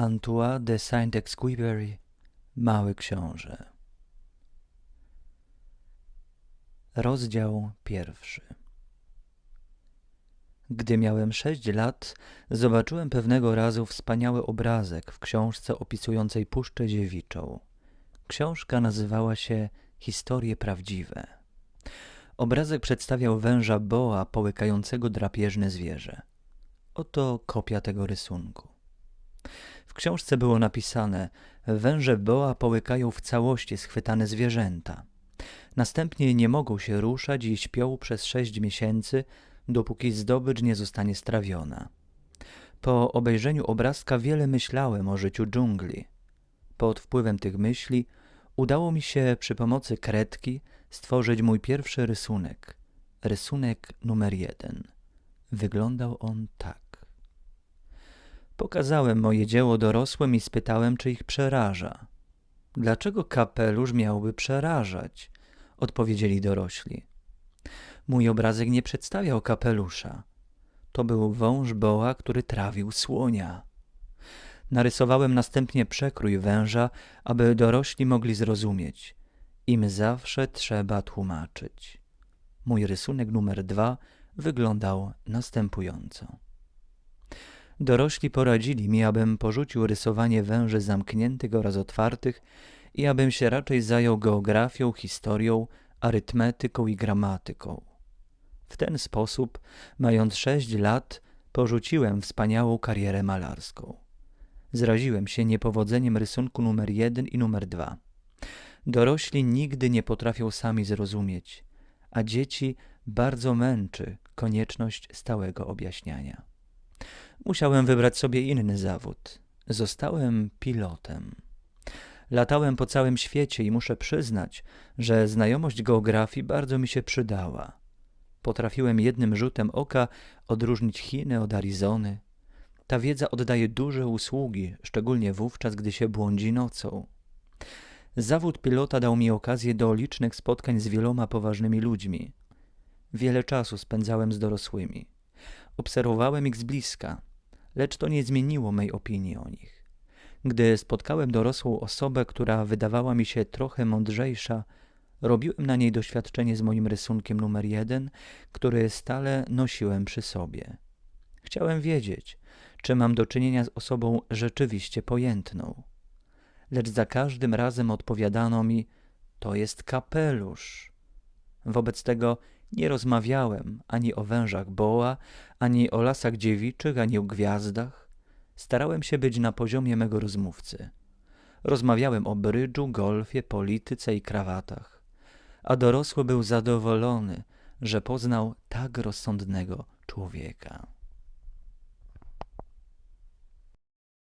Antoine de Saint-Exupéry Mały Książę Rozdział pierwszy Gdy miałem sześć lat, zobaczyłem pewnego razu wspaniały obrazek w książce opisującej Puszczę Dziewiczą. Książka nazywała się Historie Prawdziwe. Obrazek przedstawiał węża boa połykającego drapieżne zwierzę. Oto kopia tego rysunku. W książce było napisane Węże boa połykają w całości schwytane zwierzęta. Następnie nie mogą się ruszać i śpią przez sześć miesięcy, dopóki zdobycz nie zostanie strawiona. Po obejrzeniu obrazka wiele myślałem o życiu dżungli. Pod wpływem tych myśli udało mi się przy pomocy kredki stworzyć mój pierwszy rysunek. Rysunek numer jeden. Wyglądał on tak. Pokazałem moje dzieło dorosłym i spytałem, czy ich przeraża. Dlaczego kapelusz miałby przerażać? Odpowiedzieli dorośli. Mój obrazek nie przedstawiał kapelusza. To był wąż boa, który trawił słonia. Narysowałem następnie przekrój węża, aby dorośli mogli zrozumieć. Im zawsze trzeba tłumaczyć. Mój rysunek numer dwa wyglądał następująco. Dorośli poradzili mi, abym porzucił rysowanie węży zamkniętych oraz otwartych i abym się raczej zajął geografią, historią, arytmetyką i gramatyką. W ten sposób, mając sześć lat, porzuciłem wspaniałą karierę malarską. Zraziłem się niepowodzeniem rysunku numer jeden i numer dwa. Dorośli nigdy nie potrafią sami zrozumieć, a dzieci bardzo męczy konieczność stałego objaśniania. Musiałem wybrać sobie inny zawód. Zostałem pilotem. Latałem po całym świecie i muszę przyznać, że znajomość geografii bardzo mi się przydała. Potrafiłem jednym rzutem oka odróżnić Chiny od Arizony. Ta wiedza oddaje duże usługi, szczególnie wówczas, gdy się błądzi nocą. Zawód pilota dał mi okazję do licznych spotkań z wieloma poważnymi ludźmi. Wiele czasu spędzałem z dorosłymi. Obserwowałem ich z bliska, lecz to nie zmieniło mej opinii o nich. Gdy spotkałem dorosłą osobę, która wydawała mi się trochę mądrzejsza, robiłem na niej doświadczenie z moim rysunkiem numer jeden, który stale nosiłem przy sobie. Chciałem wiedzieć, czy mam do czynienia z osobą rzeczywiście pojętną. Lecz za każdym razem odpowiadano mi, to jest kapelusz. Wobec tego nie rozmawiałem ani o wężach boa, ani o lasach dziewiczych, ani o gwiazdach. Starałem się być na poziomie mego rozmówcy. Rozmawiałem o brydżu, golfie, polityce i krawatach. A dorosły był zadowolony, że poznał tak rozsądnego człowieka.